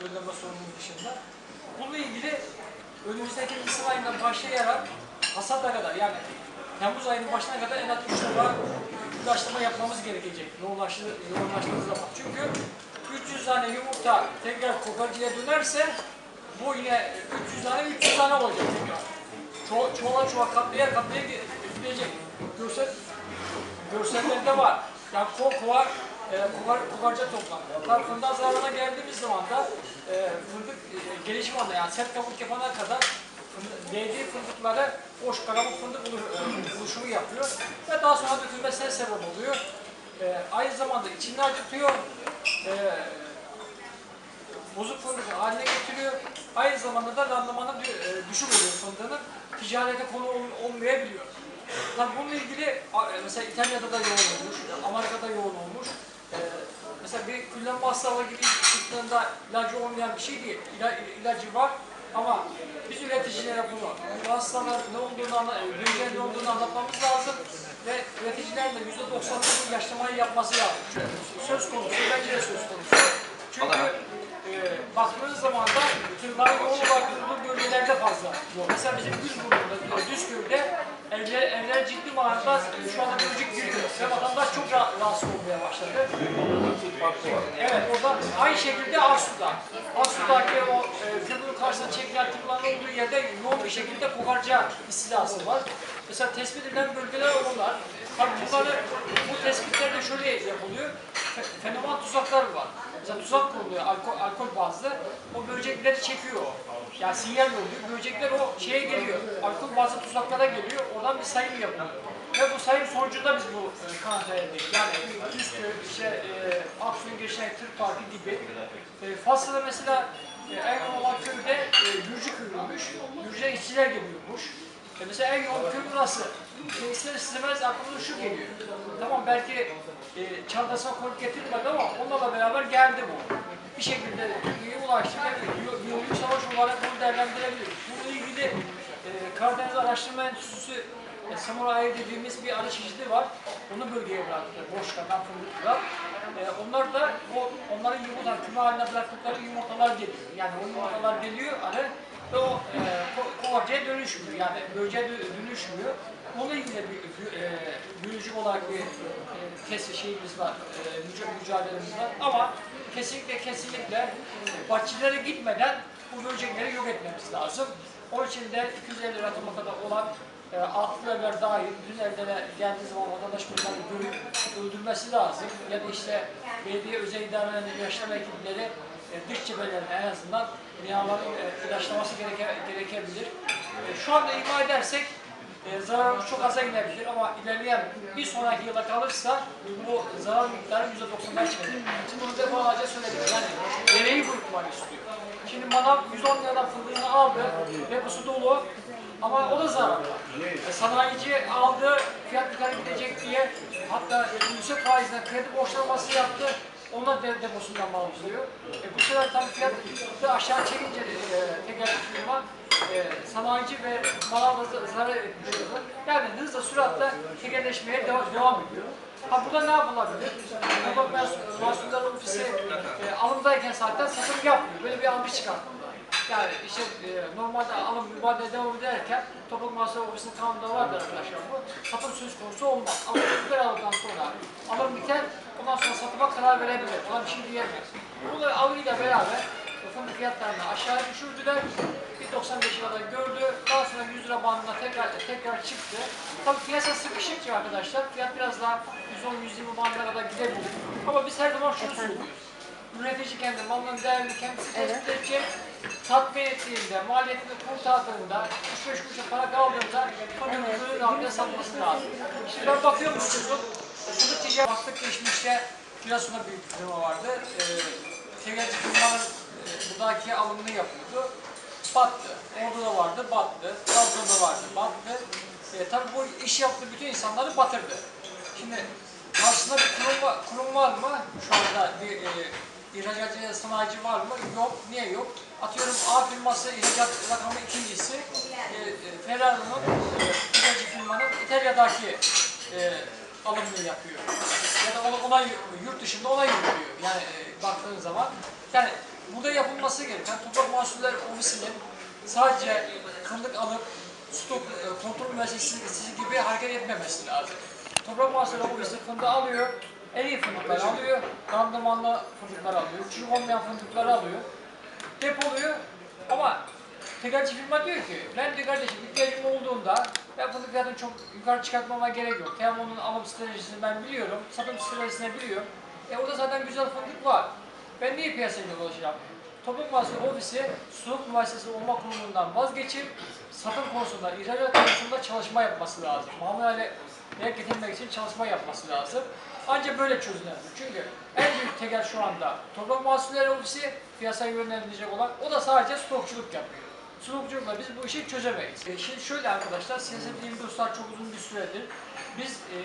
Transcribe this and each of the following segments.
Gönderme sorunun dışında. Bununla ilgili önümüzdeki Nisan ayından başlayarak hasata kadar yani Temmuz ayının başına kadar en az 3 defa ilaçlama yapmamız gerekecek yoğunlaştığı, yoğunlaştığı zaman. Çünkü 300 tane yumurta tekrar kokarcıya dönerse bu yine 300 tane 300 tane olacak tekrar. Ço çuvala çuvala katlaya katlaya gidecek. Görsel, görsellerde var. Yani ko kova, e, kovar, kovarca toplanıyor. Tabii fındık zararına geldiğimiz zaman da e, fındık e, gelişim anda yani sert kabuk yapana kadar değdiği fındıklara boş karamuk fındık olu- e, oluşumu yapıyor. Ve daha sonra dökülmesine sebep oluyor. E, aynı zamanda içini acıtıyor. E, bozuk fındık haline getiriyor. Aynı zamanda da randımanı e, düşük oluyor fındığının. Ticarete konu ol- olmayabiliyor. Tabii bununla ilgili e, mesela İtalya'da da yoğun olmuş, Amerika'da yoğun olmuş. Ee, mesela bir kullanma hastalığı gibi çıktığında ilacı olmayan bir şey değil. İla, ilacı var ama biz üreticilere bunu, bu hastalar ne olduğunu, böceğin ne olduğunu anlatmamız lazım ve üreticilerin de %90'lık bu ilaçlamayı yapması lazım. Söz konusu, bence de söz konusu. Çünkü e, baktığınız zaman da yoğun olarak bulunduğu bölgelerde fazla. Mesela bizim Gülburnu'da, e, Düzköy'de evler, evler ciddi e, şu anda böcek giriyor. Ve vatandaş çok ra- rahatsız olmaya başladı. Evet, orada aynı şekilde Arsu'da. Arsu'daki o e, kömürün karşısına çekilen tırların olduğu yerde yoğun bir şekilde kokarca istilası var. Mesela tespit edilen bölgeler onlar. Tabii bunları, bu tespitlerde şöyle yapılıyor. Fe- Fenomen tuzaklar var. Mesela tuzak kuruluyor alkol, alkol bazlı. O böcekleri çekiyor. Yani sinyal oluyor. Böcekler o şeye geliyor. Alkol bazlı tuzaklara geliyor. Oradan bir sayım yapılıyor. Ve bu sayım sonucunda biz bu e, kanıta ettik. Yani Üsküp, işte, e, Aksu'nun geçen Tır Parkı gibi. E, Faslı'da mesela e, yoğun olan köyde e, Gürcü köyüymüş. Gürcü'de işçiler geliyormuş. E mesela en yoğun köy burası. E, ister istemez aklımıza şu geliyor. Tamam belki e, çantasına koyup getirmedi ama onlarla beraber geldi bu. Bir şekilde Türkiye'ye ulaştı biyo- biyolojik savaş olarak bunu değerlendirebiliriz. Bununla ilgili e, Karadeniz Araştırma Enstitüsü e, Samuray dediğimiz bir arı çeşidi var. Onu bölgeye bıraktılar. Boş kalan fındıklar. E, onlar da o, onların yumurta, küme haline bıraktıkları yumurtalar geliyor. Yani o yumurtalar geliyor arı ve o e, kovarcaya dönüşmüyor. Yani böceğe dö- dönüşmüyor. Onunla ilgili bir e, olarak bir e, kes şeyimiz var, e, müca- mücadelemiz var. Ama kesinlikle kesinlikle bahçelere gitmeden bu böcekleri yok etmemiz lazım. Onun için de 250 lira kadar olan e, altın evler dahil bütün evlere geldiği zaman vatandaş bunları görüp öldürmesi lazım. Ya da işte belediye özel idarelerin yaşlama ekipleri e, dış cephelerine en azından binaların e, ilaçlaması gereke, gerekebilir. E, şu anda ima edersek e, zararımız çok aza inebilir ama ilerleyen bir sonraki yıla kalırsa bu zarar miktarı %90'dan çıkacak. Şimdi bunu defalarca söyledim. Yani dereyi kurutmak istiyor. Şimdi manav 110 liradan fındığını aldı ve bu su dolu ama o da zarar. E, sanayici aldı, fiyat yukarı gidecek diye hatta yüksek faizle kredi borçlanması yaptı. Onlar de, deposundan mal alıyor. E, bu sefer tabii fiyat da aşağı çekince e, teker firma e, sanayici ve manavda zarar ediyordu. Yani hızla süratle tekerleşmeye devam, devam ediyor. Ha burada ne yapılabilir? Tabak Mahsulleri Ofisi e, alımdayken zaten satım yapmıyor. Böyle bir almış çıkartmalı. Yani işte e, normalde alım mübadele devam ederken Toprak Mahsulleri Ofisi'nin kanunda vardır arkadaşlar bu. Satım söz konusu olmaz. Ama bu aldıktan sonra alım biter, ondan sonra satıma karar verebilir. Ona bir şey diyemez. Bunu alıyla beraber fındık fiyatlarını aşağı düşürdüler. Bir 95 lirada gördü. Daha sonra 100 lira bandına tekrar tekrar çıktı. Tabii piyasa sıkışıkça arkadaşlar fiyat biraz daha 110-120 bandına kadar gidebilir. Ama biz her zaman şunu söylüyoruz. Üretici kendi malının değerini kendisi tespit edecek. Tatmin ettiğinde, maliyetini kurtardığında, 3-5 kuruşa para kaldığında fındığın ürün altına satması lazım. Şimdi ben bakıyorum çocuk. Fındık ticaret baktık geçmişte Giresun'da büyük bir firma vardı. Ee, Tegerci firmanın e, buradaki alımını yapıyordu. Battı. Orada da vardı, battı. Trabzon'da vardı, battı. E, tabii bu iş yaptığı bütün insanları batırdı. Şimdi karşısında bir kurum, var- kurum var mı? Şu anda bir e, ihracatçı, sanayici var mı? Yok. Niye yok? Atıyorum A firması ihracat rakamı ikincisi. E, e, Ferrari'nin, e, ihracatçı firmanın İtalya'daki e, alımını yapıyor. ya da ona, ona yurt dışında ona yürütüyor. Yani e, baktığın zaman. Yani burada yapılması gereken Toprak Mahsulleri Ofisi'nin sadece fındık alıp stok e, kontrol müessesesi gibi hareket etmemesi lazım. Toprak Mahsulleri Ofisi fındığı alıyor, en iyi fındıkları alıyor, randımanlı fındıkları alıyor, çürük olmayan fındıkları alıyor, depoluyor ama tekelci firma diyor ki ben de kardeşim ihtiyacım olduğunda ben fındık fiyatını çok yukarı çıkartmama gerek yok. Hem onun alım stratejisini ben biliyorum, satım stratejisini biliyorum. E orada zaten güzel fındık var. Ben niye piyasaya dolaşacağım? Toprak Mahsulü Ofisi Suluk Müessesesi olma kurumundan vazgeçip satım konusunda, ihracat konusunda çalışma yapması lazım. Mamule getirmek için çalışma yapması lazım. Ancak böyle çözülebilir. Çünkü en büyük tekel şu anda Toprak Mahsulleri Ofisi piyasayı yönlendirecek olan o da sadece stokçuluk yapıyor. Stokçulukla biz bu işi çözemeyiz. E, Şimdi şöyle arkadaşlar, siyaset dostlar çok uzun bir süredir biz e,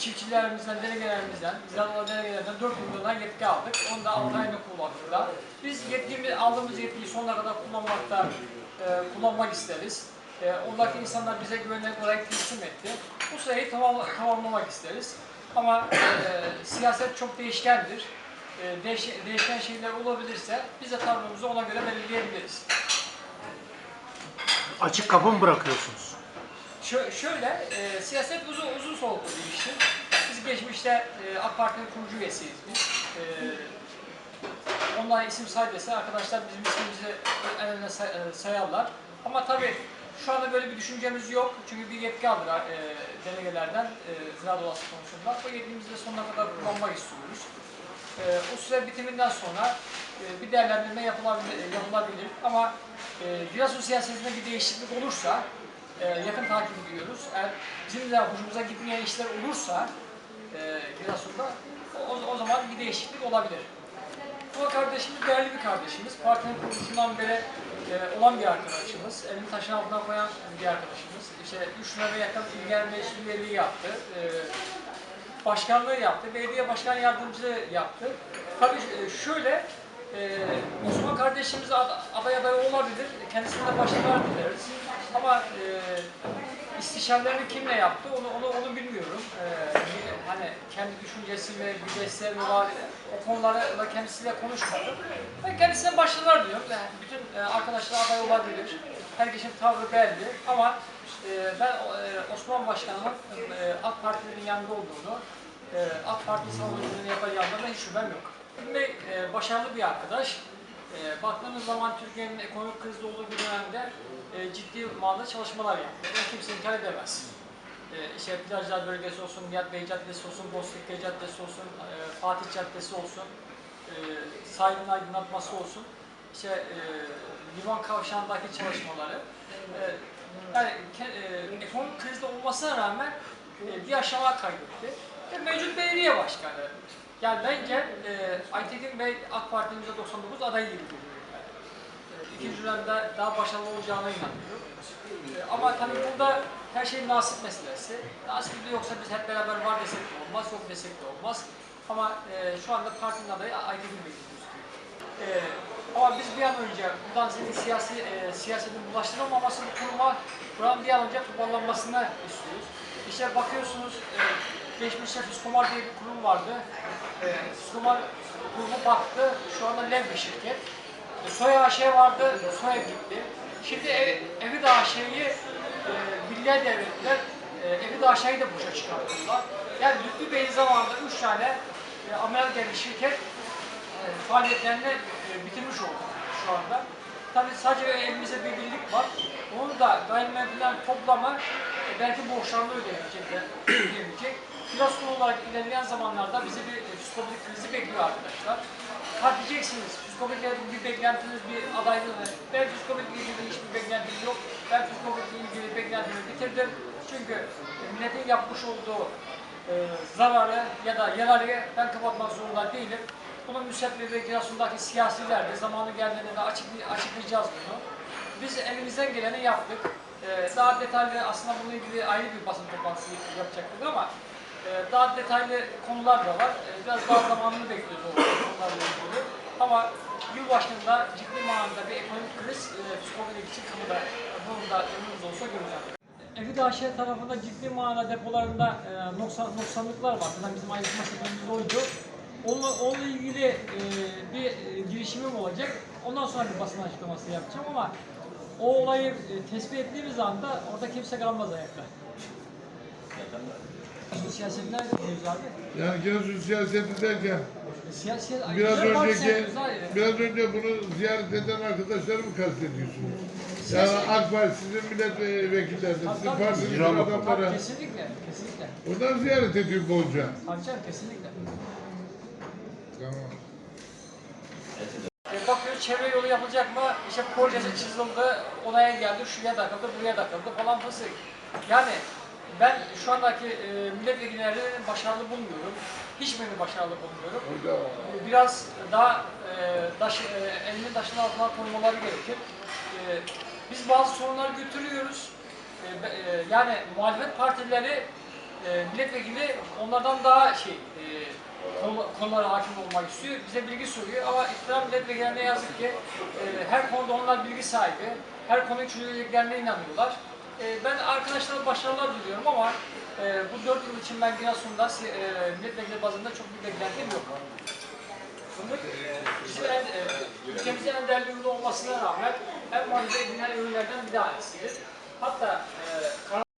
çiftçilerimizden, delegelerimizden, ziraat delegelerden 4 milyondan yetki aldık. Onu da 6 ayda kullandık. Biz yetkimiz, aldığımız yetkiyi sonuna kadar kullanmakta, e, kullanmak isteriz. E, oradaki insanlar bize güvenerek orayı teslim etti. Bu sayıyı tamam, tamamlamak isteriz. Ama e, siyaset çok değişkendir. E, değiş, değişken şeyler olabilirse biz de tavrımızı ona göre belirleyebiliriz. Açık kapı mı bırakıyorsunuz? Şö- şöyle, e, siyaset uzun uzun soluklu bir iştir. Biz geçmişte e, AK Parti'nin kurucu üyesiyiz biz. E, onlar isim say dese arkadaşlar bizim ismimizi en öne say- e, sayarlar. Ama tabii şu anda böyle bir düşüncemiz yok. Çünkü bir yetki aldılar e, delegelerden e, ziraat odası konusunda. Bu yetkimizi de sonuna kadar kullanmak istiyoruz. E, o süre bitiminden sonra e, bir değerlendirme yapılabilir, yapılabilir. ama e, Giresun siyasetinde bir değişiklik olursa e, yakın takip ediyoruz. Eğer bizim de hoşumuza gitmeyen işler olursa e, Giresun'da o, o zaman bir değişiklik olabilir. Bu kardeşimiz değerli bir kardeşimiz. Partinin kuruluşundan beri e, olan bir arkadaşımız. Elini taşın altına koyan bir arkadaşımız. İşte 3 liraya yakın ilgilen meclis üyeliği yaptı. E, başkanlığı yaptı. Belediye başkan yardımcılığı yaptı. Tabii e, şöyle e, Osman kardeşimiz ad- aday olabilir. Kendisine de başarılar dileriz. Ama e, istişarelerini kimle yaptı onu onu onu bilmiyorum. E, hani kendi düşüncesi mi, desteği mi var o konularla kendisiyle konuşmadım. Ben kendisine başarılar diliyorum. Yani bütün e, arkadaşlar aday olabilir. Herkesin tavrı belli ama ben e, Osman Başkan'ın e, AK Parti'nin yanında olduğunu, e, AK Parti savunuculuğunu yapacağından da hiç şüphem yok. E, başarılı bir arkadaş. Baktığımız zaman Türkiye'nin ekonomik krizde olduğu bir dönemde ciddi manada çalışmalar yaptı. Bunu kimse inkar edemez. İşte Plajlar Bölgesi olsun, Nihat Bey Caddesi olsun, Boztepe Caddesi olsun, Fatih Caddesi olsun, sahilin aydınlatması olsun, işte liman kavşağındaki çalışmaları. Yani e, ekonomik krizde olmasına rağmen e, bir aşama kaydetti. Ve mevcut belediye başkanı. Yani bence e, Aytekin Bey AK Parti'nin %99 adayı gibi görüyorum ben. E, dönemde daha başarılı olacağına inanıyorum. E, ama tabii burada her şey nasip meselesi. Nasip de yoksa biz hep beraber var desek de olmaz, yok desek de olmaz. Ama e, şu anda partinin adayı Aytekin Bey gözüküyor. E, ama biz bir an önce buradan senin siyasi e, siyasetin bulaştırılmaması bu kuruma buranın bir an önce toparlanmasını istiyoruz. İşte bakıyorsunuz e, geçmişte Fiskomar diye bir kurum vardı. E, Fiskomar kurumu baktı. Şu anda lev bir şirket. E, Soy AŞ vardı. Soy gitti. Şimdi ev, Evi de AŞ'yi e, birliğe devrettiler. E, Evi de AŞ'yi de boşa çıkarttılar. Yani Lütfü Bey zamanında üç tane e, Amerika bir şirket faaliyetlerini e, bitirmiş oldu şu anda. Tabii sadece elimizde bir birlik var. Onun da gayrimenkullerin toplamı e, belki borçlarını ödeyecek, ödeyemeyecek. Biraz son olarak ilerleyen zamanlarda bizi bir e, psikolojik krizi bekliyor arkadaşlar. Ha diyeceksiniz, psikolojikle bir beklentiniz, bir adaylığınız. Ben psikolojikle ilgili hiçbir beklentim yok. Ben psikolojikle ilgili beklentimi bitirdim. Çünkü milletin yapmış olduğu e, zararı ya da yararı ben kapatmak zorunda değilim. Bunun müsebbibi Giresun'daki siyasilerdi. Zamanı geldiğinde de açık, açıklayacağız bunu. Biz elimizden geleni yaptık. E, daha detaylı aslında bununla ilgili ayrı bir basın toplantısı yapacaktık ama e, daha detaylı konular da var. E, biraz daha zamanını bekliyoruz o konularla ilgili. Ama yılbaşında ciddi manada bir ekonomik kriz e, psikolojik için kamuda bunun da önümüz olsa göreceğiz. Efi Aşiret tarafında ciddi manada depolarında e, noksan, noksanlıklar var. Zaten bizim ayrışma sebebimiz oydu. Onunla, onunla ilgili e, bir e, girişimim olacak. Ondan sonra bir basın açıklaması yapacağım ama o olayı e, tespit ettiğimiz anda orada kimse kalmaz ayakta. Siyaset nerede diyoruz abi? Yani Giresun siyaseti derken Siyasi, biraz önceki biraz önce bunu ziyaret eden arkadaşları mı kastediyorsunuz? Yani AK Parti sizin milletvekilleriniz, sizin partinizin adamları kesinlikle, kesinlikle. oradan ziyaret ediyor bolca. Tabii canım, kesinlikle. E, bakıyoruz çevre yolu yapılacak mı? İşte projesi çizildi, onaya geldi, şuraya takıldı, buraya takıldı falan fısık. Yani ben şu andaki e, milletvekillerinin başarılı bulmuyorum. Hiçbirini başarılı bulmuyorum. Biraz daha e, taş, e, elinin taşın altına koymaları gerekir. E, biz bazı sorunları götürüyoruz. E, e, yani muhalefet partileri e, milletvekili onlardan daha şey e, konulara hakim olmak istiyor. Bize bilgi soruyor ama iktidar milletvekillerine ne yazık ki e, her konuda onlar bilgi sahibi. Her konuyu çözeceklerine inanıyorlar. E, ben arkadaşlara başarılar diliyorum ama e, bu dört yıl için ben Giresun'da e, milletvekili bazında çok bir beklentim yok. Fındık bizim en, e, ülkemizin en değerli ürünü olmasına rağmen en muhalefet edilen ürünlerden bir tanesidir. Hatta e,